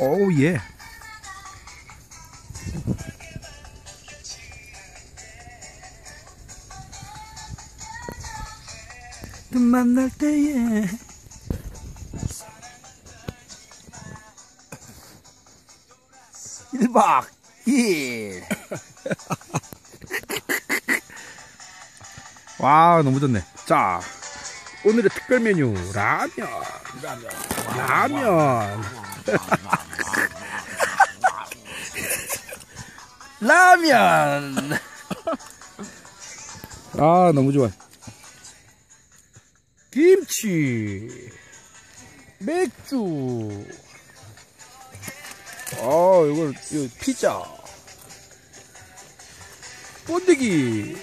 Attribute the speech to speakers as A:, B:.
A: 오우 예. 만날 때에. 일박 일. 와 너무 좋네. 자 오늘의 특별 메뉴 라면. 라면. 라면 아 너무 좋아. 김치. 맥주. 아 이걸 이거 피자. 번데기